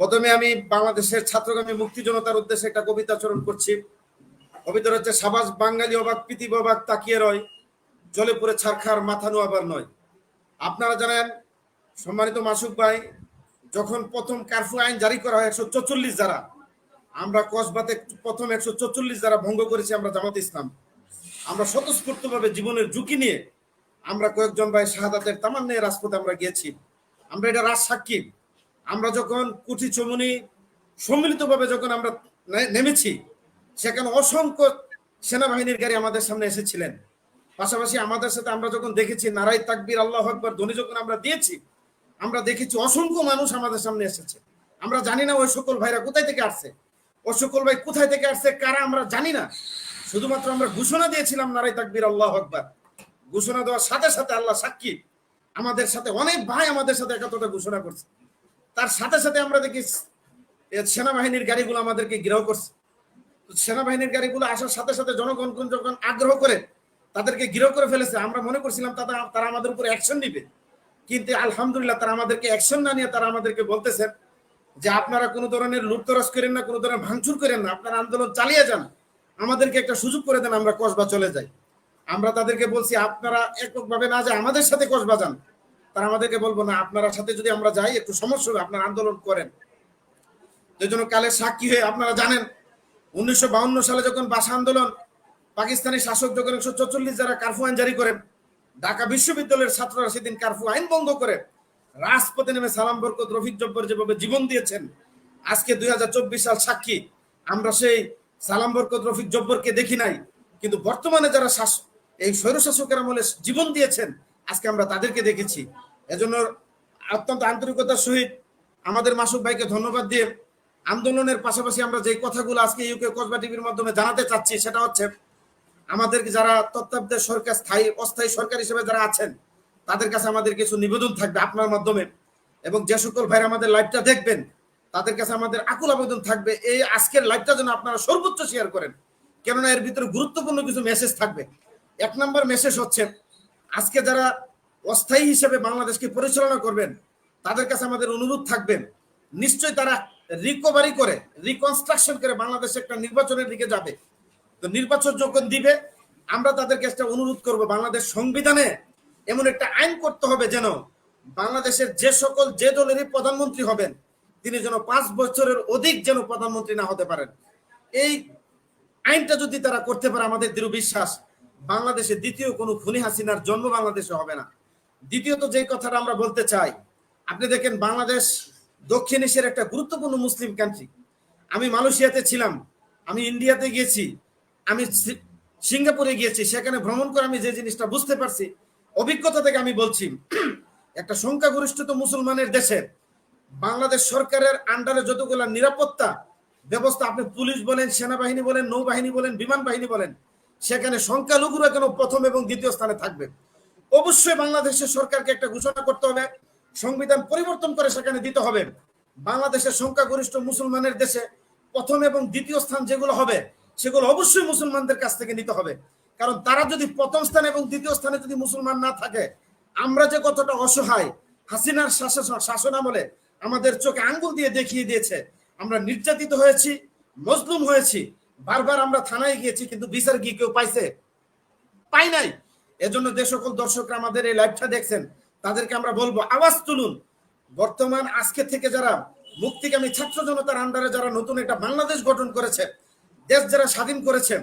প্রথমে আমি বাংলাদেশের ছাত্রগামী মুক্তি জনতার উদ্দেশ্যে একটা কবিতা চরণ করছি। কবিতার হচ্ছে, সাবাস বাঙালি অবাক, পৃথিবী অবাক, তাকিয়ে রয়। জলে পড়ে ছারখার, মাথা আবার নয়। আপনারা জানেন, সম্মানিত মাসুক ভাই, যখন প্রথম কারফিউ আইন জারি করা হয় একশো চল্লিশ যারা আমরা কসবাতে প্রথম একশো চল্লিশ যারা ভঙ্গ করেছি আমরা জামাত ইসলাম। আমরা স্বতঃস্ফূর্তভাবে জীবনের ঝুঁকি নিয়ে আমরা কয়েকজন ভাই শাহাদাতের তামান নিয়ে রাজপথে আমরা গিয়েছি। আমরা এটা রাজ সাক্ষী আমরা যখন কুঠি চমুনি সম্মিলিতভাবে যখন আমরা নেমেছি, সেখানে অসংখ্য সেনাবাহিনীর গাড়ি আমাদের সামনে এসেছিলেন। পাশাপাশি আমাদের সাথে আমরা যখন দেখেছি নারাই তাকবির, আল্লাহ আকবর ধ্বনি যখন আমরা দিয়েছি, আমরা দেখেছি অসংখ্য মানুষ আমাদের সামনে এসেছে। আমরা জানি না ওই সকল ভাইরা কোথায় থেকে আসছে, ওই সকল ভাই কোথায় থেকে আসছে, কারা আমরা জানি না। শুধুমাত্র আমরা ঘোষণা দিয়েছিলাম নারাই তাকবির, আল্লাহ আকবর। ঘোষণা দেওয়ার সাথে সাথে আল্লাহ সাক্ষী। আমাদের সাথে অনেক ভাই আমাদের সাথে একত্রতা ঘোষণা করছে। তার সাথে সাথে আমরা দেখি সেনাবাহিনীর গাড়িগুলো আমাদেরকে গৃহ করছে। সেনাবাহিনীর গাড়িগুলো আসার সাথে সাথে জনগণ যখন আগ্রহ করে তাদেরকে গৃহ করে ফেলেছে, আমরা মনে করছিলাম তারা তারা আমাদের উপর অ্যাকশন নিবে। কিন্তু আলহামদুলিল্লাহ তারা আমাদেরকে অ্যাকশন না নিয়ে তারা আমাদেরকে বলতেছেন যে আপনারা কোনো ধরনের লুটতরাজ করেন না, কোনো ধরনের ভাঙচুর করেন না, আপনারা আন্দোলন চালিয়ে যান। আমাদেরকে একটা সুযোগ করে দেন আমরা কসবা চলে যাই। আমরা তাদেরকে বলছি, আপনারা এককভাবে না যে আমাদের সাথে কসবা যান। তারা আমাদেরকে বলব না, আপনারা সাথে যদি আমরা যাই, একটু সমস্যা হবে, আপনারা আন্দোলন করেন। এই জন্য কালের সাক্ষী হয়ে আপনারা জানেন, উনিশশো সালে যখন ভাষা আন্দোলন, পাকিস্তানি শাসক যখন একশো চল্লিশ যারা কারফু আইন জারি করেন, ঢাকা বিশ্ববিদ্যালয়ের ছাত্ররা সেদিন কারফু আইন বন্ধ করে রাজপথে নেমে সালাম বরকত, রফিক জব্বর যেভাবে জীবন দিয়েছেন, আজকে দুই হাজার চব্বিশ সাল সাক্ষী। আমরা সেই সালাম বরকত, রফিক জব্বরকে দেখি নাই, কিন্তু বর্তমানে যারা শাসক এই স্বৈরশাসকের আমলে জীবন দিয়েছেন আজকে আমরা তাদেরকে দেখেছি। এজন্য অত্যন্ত আন্তরিকতার সহিত আমাদের মাসুক ভাইকে ধন্যবাদ দিয়ে আন্দোলনের পাশাপাশি আমরা যে কথাগুলো আজকে ইউকে কসবা টিভির মাধ্যমে জানাতে চাচ্ছি, সেটা হচ্ছে আমাদের যারা তত্ত্বাবধায়ক সরকার, স্থায়ী, অস্থায়ী সরকার হিসেবে যারা আছেন, তাদের কাছে আমাদের কিছু নিবেদন থাকবে আপনার মাধ্যমে। এবং যে সকল ভাইরা আমাদের লাইভটা দেখবেন, তাদের কাছে আমাদের আকুল আবেদন থাকবে, এই আজকের লাইভটা যেন আপনারা সর্বোচ্চ শেয়ার করেন। কেননা এর ভিতরে গুরুত্বপূর্ণ কিছু মেসেজ থাকবে। এক নম্বর মেসেজ হচ্ছে আজকে যারা অস্থায়ী হিসেবে বাংলাদেশকে পরিচালনা করবেন, তাদের কাছে আমাদের অনুরোধ থাকবেন নিশ্চয়ই তারা রিকভারি করে রিকনস্ট্রাকশন করে বাংলাদেশে একটা নির্বাচনের দিকে যাবে। তো নির্বাচন যখন দিবে, আমরা তাদেরকে একটা অনুরোধ করব, বাংলাদেশ সংবিধানে এমন একটা আইন করতে হবে যেন বাংলাদেশের যে সকল যে দলেরই প্রধানমন্ত্রী হবেন, তিনি যেন পাঁচ বছরের অধিক যেন প্রধানমন্ত্রী না হতে পারেন। এই আইনটা যদি তারা করতে পারে, আমাদের দৃঢ় বিশ্বাস বাংলাদেশে দ্বিতীয় কোনো খুনি হাসিনার জন্ম বাংলাদেশে হবে না। দ্বিতীয়ত যে কথাটা আমরা বলতে চাই, আপনি দেখেন বাংলাদেশ দক্ষিণ এশিয়ার একটা গুরুত্বপূর্ণ মুসলিম কান্ট্রি আমি মালয়েশিয়াতে ছিলাম, আমি ইন্ডিয়াতে গিয়েছি, আমি সিঙ্গাপুরে গিয়েছি, সেখানে ভ্রমণ করে আমি যে জিনিসটা বুঝতে পারছি, অভিজ্ঞতা থেকে আমি বলছি, একটা সংখ্যাগরিষ্ঠিত মুসলমানের দেশে বাংলাদেশ সরকারের আন্ডারে যতগুলো নিরাপত্তা ব্যবস্থা, আপনি পুলিশ বলেন, সেনাবাহিনী বলেন, নৌবাহিনী বলেন, বিমান বাহিনী বলেন সেখানে সংখ্যালঘুরা কেন প্রথম এবং দ্বিতীয় স্থানে থাকবে। অবশ্যই বাংলাদেশের সরকারকে একটা ঘোষণা করতে হবে, সংবিধান পরিবর্তন করে সেখানে দিতে হবে। বাংলাদেশের সংখ্যাগরিষ্ঠ মুসলমানের দেশে প্রথম এবং দ্বিতীয় স্থান যেগুলো হবে, সেগুলো অবশ্যই মুসলমানদের কাছ থেকে নিতে হবে। কারণ তারা যদি প্রথম স্থান এবং দ্বিতীয় স্থানে যদি মুসলমান না থাকে, আমরা যে কতটা অসহায়, হাসিনার শাসন শাসন আমলে আমাদের চোখে আঙ্গুল দিয়ে দেখিয়ে দিয়েছে। আমরা নির্যাতিত হয়েছি, মজলুম হয়েছি বারবার আমরা থানায় গিয়েছি, কিন্তু বিচার গিয়ে কেউ পাইছে? পাই নাই। এজন্য যে সকল দর্শকরা আমাদের এই লাইভটা দেখছেন, তাদেরকে আমরা বলব, আওয়াজ তুলুন। বর্তমান আজকে থেকে যারা মুক্তিগামী ছাত্র জনতার আন্ডারে যারা নতুন একটা বাংলাদেশ গঠন করেছে, দেশ যারা স্বাধীন করেছে,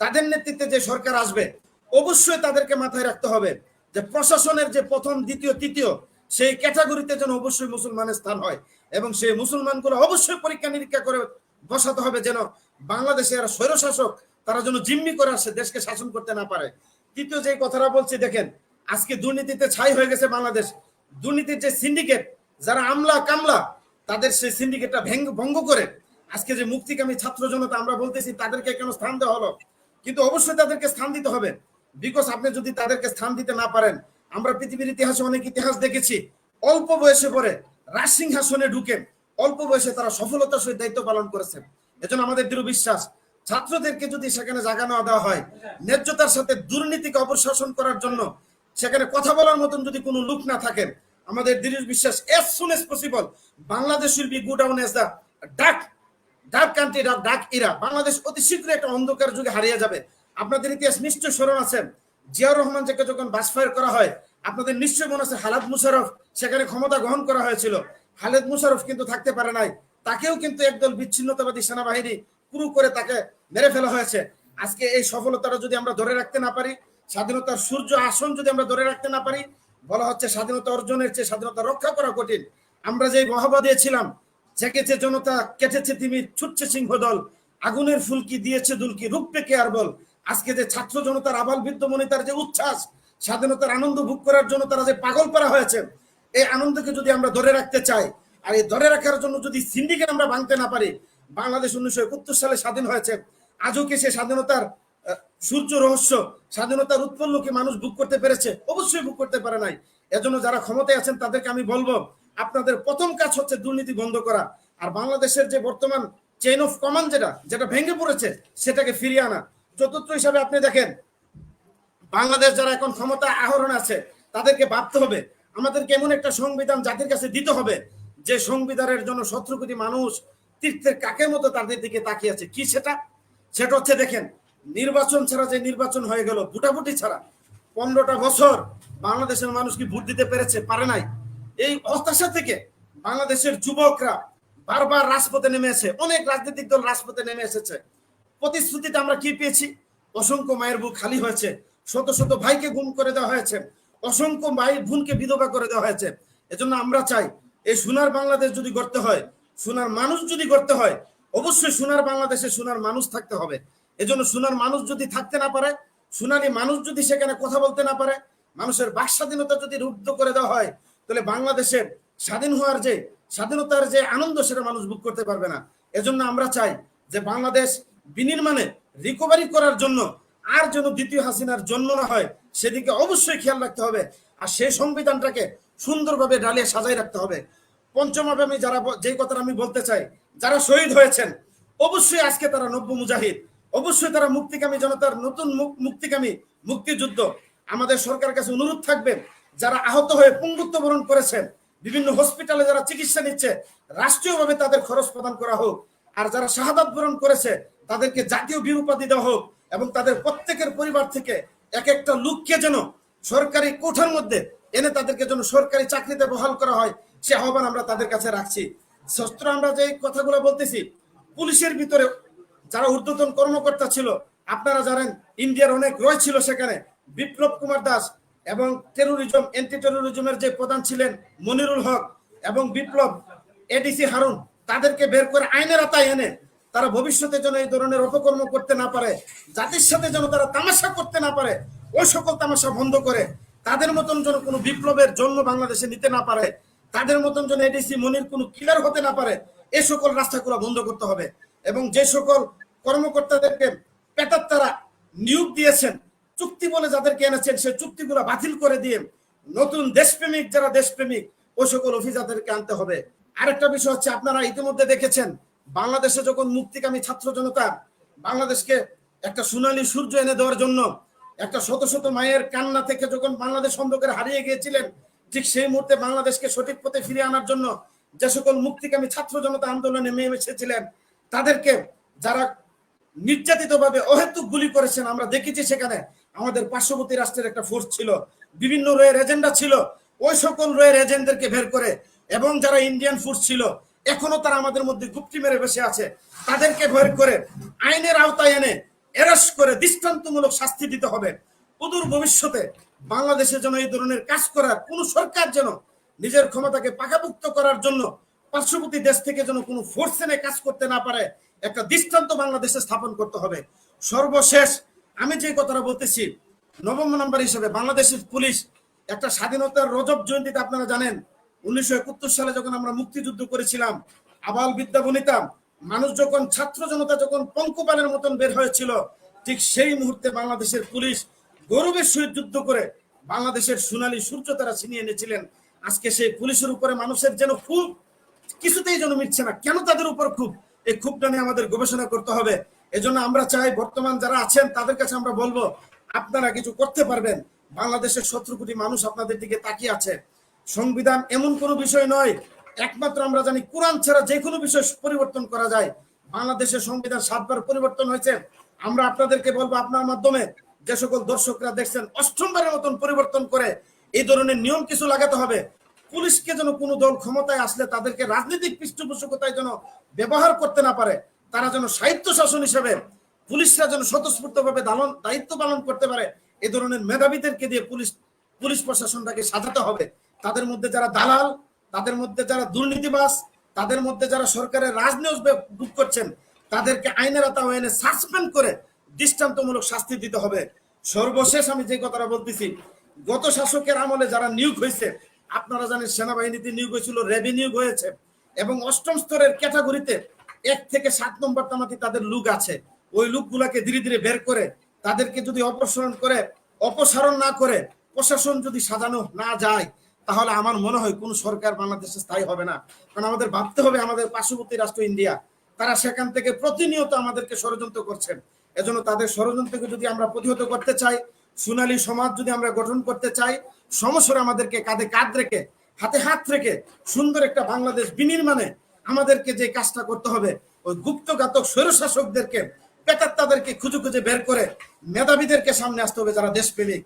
তাদের নেতৃত্বে যে সরকার আসবে, অবশ্যই তাদেরকে মাথায় রাখতে হবে যে প্রশাসনের যে প্রথম, দ্বিতীয়, তৃতীয়, সেই ক্যাটাগরিতে যেন অবশ্যই মুসলমানের স্থান হয়। এবং সেই মুসলমানগুলো অবশ্যই পরীক্ষা নিরীক্ষা করে বসাতে হবে যেন বাংলাদেশে বাংলাদেশের স্বৈরশাসক তারা যেন জিম্মি করে আসে দেশকে শাসন করতে না পারে। তৃতীয় যে কথাটা বলছি, দেখেন, আজকে দুর্নীতিতে ছাই হয়ে গেছে বাংলাদেশ। দুর্নীতির যে সিন্ডিকেট যারা আমলা কামলা, তাদের সেই সিন্ডিকেটটা ভেঙ্গ ভঙ্গ করে আজকে যে মুক্তিকামী ছাত্র জনতা আমরা বলতেছি, তাদেরকে কেন স্থান দেওয়া হলো? কিন্তু অবশ্যই তাদেরকে স্থান দিতে হবে। বিকজ আপনি যদি তাদেরকে স্থান দিতে না পারেন, আমরা পৃথিবীর ইতিহাসে অনেক ইতিহাস দেখেছি। অল্প বয়সে পরে রাজসিংহাসনে ঢুকে অল্প বয়সে তারা সফলতার সহিত দায়িত্ব পালন করেছেন। এজন্য আমাদের দৃঢ় বিশ্বাস, ছাত্রদেরকে যদি সেখানে জায়গা নেওয়া দেওয়া হয়, ন্যায্যতার সাথে দুর্নীতিকে অপশাসন করার জন্য সেখানে কথা বলার মতন যদি কোনো লোক না থাকে আমাদের দৃঢ় বিশ্বাস as soon as possible Bangladesh will be good down as the duck duck country ডাক ডাক ইরা বাংলাদেশ অতি শীঘ্রই একটা অন্ধকার যুগে হারিয়ে যাবে। আপনাদের ইতিহাস নিশ্চয় স্মরণ আছে। জিয়াউর রহমান থেকে যখন বাসফায়ার করা হয়, আপনাদের নিশ্চয় মনে আছে হালাদ মুশারফ, সেখানে ক্ষমতা গ্রহণ করা হয়েছিল। খালেদ মুশারফ কিন্তু থাকতে পারে নাই। তাকেও কিন্তু একদল বিচ্ছিন্নতাবাদী সেনাবাহিনী পুরো করে তাকে মেরে ফেলা হয়েছে। আজকে এই সফলতাটা যদি আমরা ধরে রাখতে না পারি, স্বাধীনতার সূর্য আসন যদি আমরা ধরে রাখতে না পারি, বলা হচ্ছে স্বাধীনতা অর্জনের চেয়ে স্বাধীনতা রক্ষা করা কঠিন। আমরা যেই মহাবা দিয়েছিলাম জেগেছে জনতা, কেটেছে তিমির, ছুটছে সিংহ দল, আগুনের ফুলকি দিয়েছে দুলকি, রূপে কে আর বল? আজকে যে ছাত্র জনতার আবাল বৃদ্ধ মনিতার যে উচ্ছ্বাস, স্বাধীনতার আনন্দ ভোগ করার জন্য তারা যে পাগল করা হয়েছে এই আনন্দকে যদি আমরা ধরে রাখতে চাই, আর এই ধরে রাখার জন্য যদি সিন্ডিকেট আমরা ভাঙতে না পারি, বাংলাদেশ উনিশশো একাত্তর সালে স্বাধীন হয়েছে। আজও কি সে স্বাধীনতার সূর্য রহস্য, স্বাধীনতার উৎপন্নকে মানুষ বুক করতে পেরেছে? অবশ্যই বুক করতে পারে নাই। এজন্য যারা ক্ষমতায় আছেন, তাদেরকে আমি বলব, আপনাদের প্রথম কাজ হচ্ছে দুর্নীতি বন্ধ করা। আর বাংলাদেশের যে বর্তমান চেইন অফ কমান্ড যেটা যেটা ভেঙে পড়েছে, সেটাকে ফিরিয়ে আনা। চতুর্থ হিসাবে আপনি দেখেন, বাংলাদেশ যারা এখন ক্ষমতা আহরণ আছে, তাদেরকে ভাবতে হবে আমাদেরকে এমন একটা সংবিধান জাতির কাছে দিতে হবে যে সংবিধানের জন্য সতেরো কোটি মানুষ তীর্থের কাকের মতো তাদের দিকে তাকিয়ে আছে। কি সেটা? সেটা হচ্ছে দেখেন, নির্বাচন ছাড়া যে নির্বাচন হয়ে গেল, ভুটাভুটি ছাড়া পনেরোটা বছর বাংলাদেশের মানুষ কি ভোট দিতে পেরেছে? পারে নাই। এই হতাশা থেকে বাংলাদেশের যুবকরা বারবার রাজপথে নেমে এসে অনেক রাজনৈতিক দল রাজপথে নেমে এসেছে। প্রতিশ্রুতিতে আমরা কি পেয়েছি? অসংখ্য মায়ের বুক খালি হয়েছে। শত শত ভাইকে গুম করে দেওয়া হয়েছে। অসংখ্য ভাইয়ের বোনকে বিধবা করে দেওয়া হয়েছে। এজন্য আমরা চাই এই সোনার বাংলাদেশ যদি গড়তে হয়, সোনার মানুষ যদি গড়তে হয়, অবশ্যই সোনার বাংলাদেশে সোনার মানুষ থাকতে হবে। এজন্য সোনার মানুষ যদি থাকতে না পারে, সোনালী মানুষ যদি সেখানে কথা বলতে না পারে, মানুষের বাক স্বাধীনতা যদি রুদ্ধ করে দেওয়া হয়, তাহলে বাংলাদেশের স্বাধীন হওয়ার যে স্বাধীনতার যে আনন্দ সেটা মানুষ বুক করতে পারবে না। এজন্য আমরা চাই যে বাংলাদেশ বিনির্মাণে রিকভারি করার জন্য আর যেন দ্বিতীয় হাসিনার জন্ম না হয়, সেদিকে অবশ্যই খেয়াল রাখতে হবে। আর সেই সংবিধানটাকে সুন্দরভাবে ডালিয়ে সাজাই রাখতে হবে। পঞ্চমভাবে আমি যারা যেই কথাটা আমি বলতে চাই, যারা শহীদ হয়েছেন, অবশ্যই আজকে তারা নব্য মুজাহিদ। অবশ্যই তারা মুক্তিকামী জনতার নতুন মুক- মুক্তিকামী মুক্তিযুদ্ধ। আমাদের সরকার কাছে অনুরোধ থাকবে, যারা আহত হয়ে পঙ্গুত্ব বরণ করেছেন, বিভিন্ন হসপিটালে যারা চিকিৎসা নিচ্ছে, রাষ্ট্রীয়ভাবে তাদের খরচ প্রদান করা হোক। আর যারা শাহাদাত বরণ করেছে, তাদেরকে জাতীয় বীর উপাধি দেওয়া হোক। এবং তাদের প্রত্যেকের পরিবার থেকে এক একটা লোককে যেন সরকারি কোঠার মধ্যে এনে তাদেরকে যেন সরকারি চাকরিতে বহাল করা হয়, সে আহ্বান আমরা তাদের কাছে রাখছি। সস্ত্র আমরা যে কথাগুলো বলতেছি, পুলিশের ভিতরে যারা ঊর্ধ্বতন কর্মকর্তা ছিল, আপনারা জানেন ইন্ডিয়ার অনেক রয় ছিল সেখানে। বিপ্লব কুমার দাস এবং টেরোরিজম অ্যান্টি টেরোরিজমের যে প্রধান ছিলেন মনিরুল হক এবং বিপ্লব এডিসি হারুন, তাদেরকে বের করে আইনের আতায় এনে তারা ভবিষ্যতে যেন এই ধরনের অপকর্ম করতে না পারে, জাতির সাথে যেন তারা তামাশা করতে না পারে ওই সকল তামাশা বন্ধ করে, তাদের মতন যেন কোনো বিপ্লবের জন্ম বাংলাদেশে নিতে না পারে, তাদের মতন যেন এডিসি মনির কোনো কিলার হতে না পারে, এ সকল রাস্তাগুলো বন্ধ করতে হবে। এবং যে সকল কর্মকর্তাদেরকে পেটার তারা নিয়োগ দিয়েছেন, চুক্তি বলে যাদেরকে এনেছেন সে চুক্তিগুলো বাতিল করে দিয়ে নতুন দেশপ্রেমিক যারা দেশপ্রেমিক ওই সকল অফিসারদেরকে আনতে হবে। আরেকটা বিষয় হচ্ছে, আপনারা ইতিমধ্যে দেখেছেন বাংলাদেশে যখন মুক্তিকামী ছাত্র জনতা বাংলাদেশকে একটা সোনালী সূর্য এনে দেওয়ার জন্য একটা শত শত মায়ের কান্না থেকে যখন বাংলাদেশ অন্ধকারে হারিয়ে গিয়েছিলেন, ঠিক সেই মুহূর্তে বাংলাদেশকে সঠিক পথে ফিরিয়ে আনার জন্য যে সকল মুক্তিকামী ছাত্র জনতা আন্দোলনে নেমে এসেছিলেন, তাদেরকে যারা নির্যাতিত ভাবে অহেতুক গুলি করেছেন, আমরা দেখেছি সেখানে আমাদের পার্শ্ববর্তী রাষ্ট্রের একটা ফোর্স ছিল, বিভিন্ন রয়ের এজেন্ডা ছিল, ওই সকল রয়ের এজেন্টদেরকে বের করে, এবং যারা ইন্ডিয়ান ফোর্স ছিল এখনও তারা আমাদের মধ্যে গুপ্তি মেরে বসে আছে। তাদেরকে ভয় করে আইনের আওতায় এনে এরেস্ট করে দৃষ্টান্তমূলক শাস্তি দিতে হবে। অদূর ভবিষ্যতে বাংলাদেশে যেন এই ধরনের কাজ করার কোন সরকার যেন নিজের ক্ষমতাকে পাকাপুক্ত করার জন্য পার্শ্ববর্তী দেশ থেকে যেন কোনো ফোর্স এনে কাজ করতে না পারে, একটা দৃষ্টান্ত বাংলাদেশে স্থাপন করতে হবে। সর্বশেষ আমি যে কথাটা বলতেছি, নবম নম্বর হিসেবে বাংলাদেশের পুলিশ একটা স্বাধীনতার রজব জয়ন্তীতে আপনারা জানেন উনিশশো একাত্তর সালে যখন আমরা মুক্তিযুদ্ধ করেছিলাম, আবাল বিদ্যা বনিতাম, মানুষ যখন, ছাত্র জনতা যখন পঙ্কুপালের মতন বের হয়েছিল, ঠিক সেই মুহূর্তে বাংলাদেশের পুলিশ গৌরবের সহিত যুদ্ধ করে বাংলাদেশের সোনালী সূর্য তারা ছিনিয়ে এনেছিলেন। আজকে সেই পুলিশের উপরে মানুষের যেন খুব, কিছুতেই যেন মিটছে না। কেন তাদের উপর খুব? এই ক্ষোভটা নিয়ে আমাদের গবেষণা করতে হবে। এজন্য আমরা চাই বর্তমান যারা আছেন, তাদের কাছে আমরা বলব, আপনারা কিছু করতে পারবেন। বাংলাদেশের সতেরো কোটি মানুষ আপনাদের দিকে তাকিয়ে আছে। সংবিধান এমন কোনো বিষয় নয়, একমাত্র আমরা জানি কোরআন ছাড়া যে কোনো বিষয় পরিবর্তন করা যায়। বাংলাদেশের সংবিধান সাতবার পরিবর্তন হয়েছে। আমরা আপনাদেরকে বলব আপনার মাধ্যমে যে সকল দর্শকরা দেখছেন, অষ্টমবারের মতন পরিবর্তন করে এই ধরনের নিয়ম কিছু লাগাতে হবে। পুলিশকে যেন কোনো দল ক্ষমতায় আসলে তাদেরকে রাজনৈতিক পৃষ্ঠপোষকতায় যেন ব্যবহার করতে না পারে, তারা যেন সাহিত্য শাসন হিসেবে পুলিশরা যেন স্বতঃস্ফূর্ত ভাবে দায়িত্ব পালন করতে পারে, এ ধরনের মেধাবীদেরকে দিয়ে পুলিশ পুলিশ প্রশাসনটাকে সাজাতে হবে। তাদের মধ্যে যারা দালাল, তাদের মধ্যে যারা দুর্নীতিবাস তাদের মধ্যে যারা সরকারের রাজনীতি বুক করছেন, তাদেরকে আইনের আওতায় সাসপেন্ড করে দৃষ্টান্তমূলক শাস্তি দিতে হবে। সর্বশেষ আমি যে কথাটা বলতেছি, গত শাসকের আমলে যারা নিয়োগ হয়েছে, আপনারা জানেন সেনাবাহিনীতে নিয়োগ হয়েছিল রেভি নিয়োগ হয়েছে, এবং অষ্টম স্তরের ক্যাটাগরিতে এক থেকে সাত নম্বর তামাতি তাদের লুক আছে। ওই লুকগুলাকে ধীরে ধীরে বের করে, তাদেরকে যদি অপসারণ করে, অপসারণ না করে, প্রশাসন যদি সাজানো না যায় তাহলে আমার মনে হয় কোন সরকার বাংলাদেশে স্থায়ী হবে না। কারণ আমাদের ভাবতে হবে আমাদের পার্শ্ববর্তী রাষ্ট্র ইন্ডিয়া, তারা সেখান থেকে প্রতিনিয়ত আমাদেরকে ষড়যন্ত্র করছেন। এজন্য তাদের ষড়যন্ত্রকে যদি আমরা প্রতিহত করতে চাই, সোনালী সমাজ যদি আমরা গঠন করতে চাই সমস্যা আমাদেরকে কাঁধে কাঁধ রেখে, হাতে হাত রেখে সুন্দর একটা বাংলাদেশ বিনির্মাণে আমাদেরকে যে কাজটা করতে হবে, ওই গুপ্তঘাতক স্বৈরশাসকদেরকে পেটার তাদেরকে খুঁজে খুঁজে বের করে, মেধাবীদেরকে সামনে আসতে হবে যারা দেশপ্রেমিক।